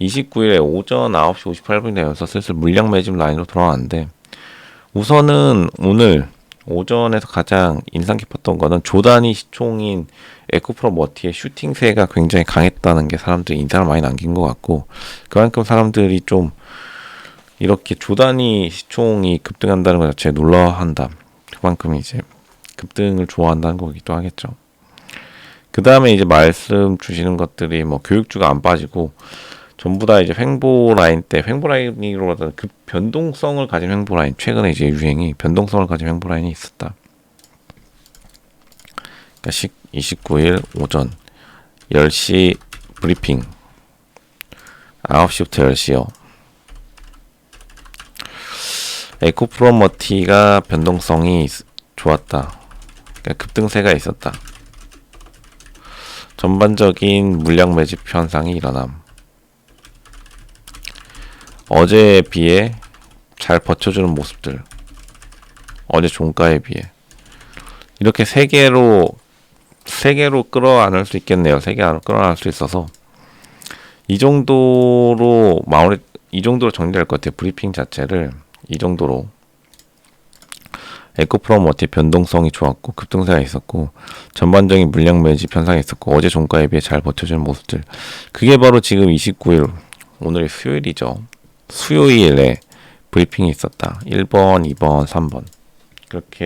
29일에 오전 9시 58분이 되어서 슬슬 물량 매집 라인으로 돌아왔는데 우선은 오늘 오전에서 가장 인상 깊었던 거는 조단위 시총인 에코프로 머티의 슈팅세가 굉장히 강했다는 게 사람들이 인상을 많이 남긴 것 같고 그만큼 사람들이 좀 이렇게 조단위 시총이 급등한다는 것 자체에 놀라한다. 그만큼 이제 급등을 좋아한다는 거기도 하겠죠. 그 다음에 이제 말씀 주시는 것들이 뭐 교육주가 안 빠지고 전부 다 이제 횡보 라인 때 횡보 라인이로라도 그 변동성을 가진 횡보 라인 최근에 이제 유행이 변동성을 가진 횡보 라인이 있었다. 그러니까 29일 오전 10시 브리핑 9시부터 10시요. 에코프로머티가 변동성이 있- 좋았다. 그러니까 급등세가 있었다. 전반적인 물량 매집 현상이 일어남. 어제에 비해 잘 버텨주는 모습들. 어제 종가에 비해. 이렇게 세 개로, 세 개로 끌어 안을 수 있겠네요. 세 개로 끌어 안을 수 있어서. 이 정도로 마무리, 이 정도로 정리될 것 같아요. 브리핑 자체를. 이 정도로. 에코프로머티 변동성이 좋았고 급등세가 있었고 전반적인 물량 매집 현상이 있었고 어제 종가에 비해 잘 버텨주는 모습들 그게 바로 지금 29일 오늘이 수요일이죠 수요일에 브리핑이 있었다. 1번 2번 3번. 그렇게